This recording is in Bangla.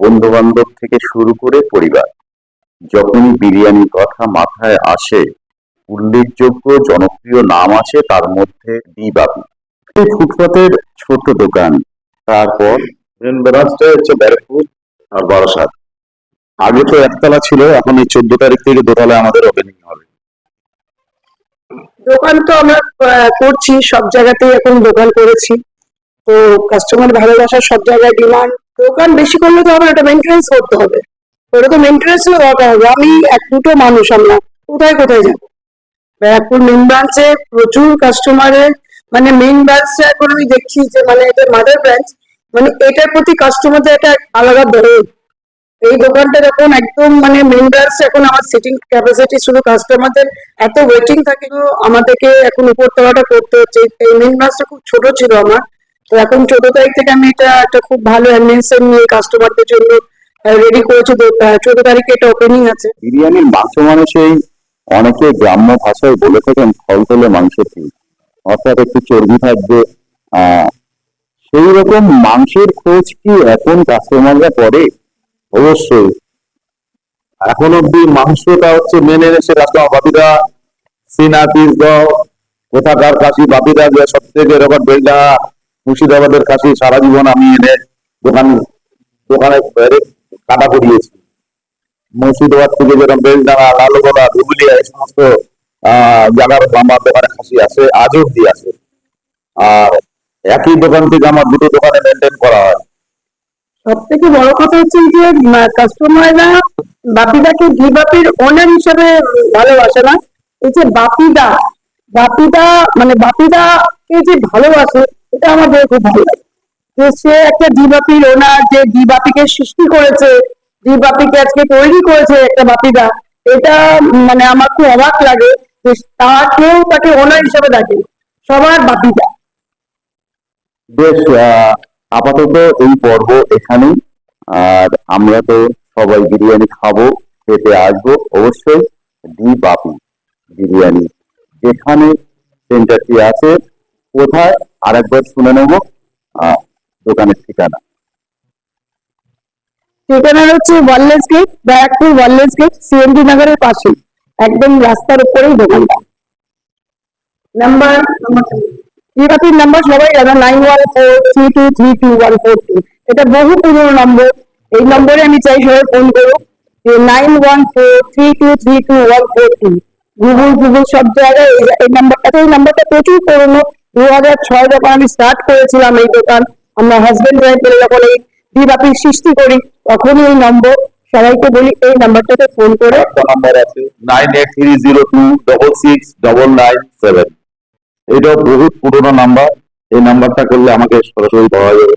বন্ধু বান্ধব থেকে শুরু করে পরিবার। যখনই বিরিয়ানির কথা মাথায় আসে, উল্লেখযোগ্য জনপ্রিয় নাম আছে তার মধ্যে বিবাবি এই ফুটপাতের ছোট দোকান। তারপর মেন হচ্ছে ব্যারাকপুর আর বারাসাত। আগে তো একতলা ছিল, এখন এই চোদ্দ তারিখ থেকে দোতলায় আমাদের ওপেনিং হবে। দোকান তো আমরা করছি, সব জায়গাতেই এখন দোকান করেছি। তো কাস্টমার ভালোবাসা সব জায়গায় ডিমান্ড দোকান বেশি করলে তো ওটা মেনটেন্স করতে হবে। ওটা তো মেনটেন্সও দরকার হবে আমি এক দুটো মানুষ, আমরা কোথায় কোথায় যাব? ব্যারাকপুর মেন ব্রাঞ্চে প্রচুর কাস্টমারের মানে মেন ব্রাঞ্চে এখন আমি দেখছি যে মানে এটা মাদার ব্রাঞ্চ মানে এটার প্রতি কাস্টমারদের একটা আলাদা দরদ এই দোকানটা যখন একদম মানে মেন ব্রাঞ্চ এখন আমার সিটিং ক্যাপাসিটি শুধু কাস্টমারদের এত ওয়েটিং থাকে আমাদেরকে এখন উপর তলাটা করতে হচ্ছে। এই মেন ব্রাঞ্চটা খুব ছোট ছিল আমার। তো এখন চোদ্দ তারিখ থেকে আমি এটা একটা খুব ভালো অ্যাম্বিয়েন্স নিয়ে কাস্টমারদের জন্য রেডি করেছি। চোদ্দ তারিখে এটা ওপেনিং আছে। বিরিয়ানির মাংস মানে সেই অনেকে গ্রাম্য ভাষায় বলে থাকেন ফল ফলতলে মাংস অর্থাৎ একটু চর্বি থাকবে। সেই রকম মাংসের খোঁজ কি এখন কাস্টমাররা করে? অবশ্যই। এখন অব্দি মাংসটা হচ্ছে মেনে এনেছে কাস্টমার বাপিরা সিনা দাও কোথাকার কাশি বাপিরা যে সব থেকে রকম বেলডা মুর্শিদাবাদের কাশি সারা জীবন আমি এনে দোকান দোকানে কাটা করিয়েছি। মুর্শিদাবাদ থেকে যেরকম বেলডাঙা লালগোলা ধুবুলিয়া এই সমস্ত জায়গার আমার দোকানে খাসি আছে, আজ অব্দি আছে। আর একই দোকান থেকে আমার দুটো দোকানে মেনটেন করা হয়। সব থেকে বড় কথা হচ্ছে যে কাস্টমাররা বাপিদাকে ঘি বাপির ওনার হিসাবে ভালোবাসে না। এই যে বাপিদা বাপিদা মানে বাপিদাকে যে ভালোবাসে এটা আমাদের খুব ভালো লাগে। যে সে একটা জিবাপির ওনার যে জিবাপিকে সৃষ্টি করেছে জিবাপিকে আজকে তৈরি করেছে একটা বাপিদা, এটা মানে আমার খুব অবাক লাগে যে তাকেও তাকে ওনার হিসাবে দেখে সবার বাপিদা। বেশ আপাতত এই পর্ব এখানেই। আর আমরা তো সবাই বিরিয়ানি খাব, খেতে আসব। অবশ্যই ডি বাপি বিরিয়ানি যেখানে সেন্টারটি আছে, কোথায় আরেকবার শুনে নেব। দোকানের ঠিকানা। ঠিকানা হচ্ছে wireless gate Barrackpore wireless gate CMD নগরের পাশে একদম রাস্তার উপরেই দোকানটা। নাম্বার বিরাটির নাম্বার সবাই জানে nine one four three two three two one four two এটা বহু পুরনো নম্বর এই নম্বরে আমি চাই সবাই ফোন করুক যে nine one four three two three two one four two Google Google সব জায়গায় এই নাম্বারটা এই নাম্বারটা প্রচুর পুরনো। দু হাজার ছয় যখন আমি স্টার্ট করেছিলাম এই দোকান, আমরা হাজবেন্ড ওয়াইফ মিলে যখন এই বিবাপির সৃষ্টি করি, তখনই এই নম্বর সবাইকে বলি এই নাম্বারটাতে ফোন করে। নাম্বার আছে nine eight three zero two double six double nine seven এটাও বহুত পুরোনো নাম্বার এই নাম্বারটা করলে আমাকে সরাসরি পাওয়া যাবে।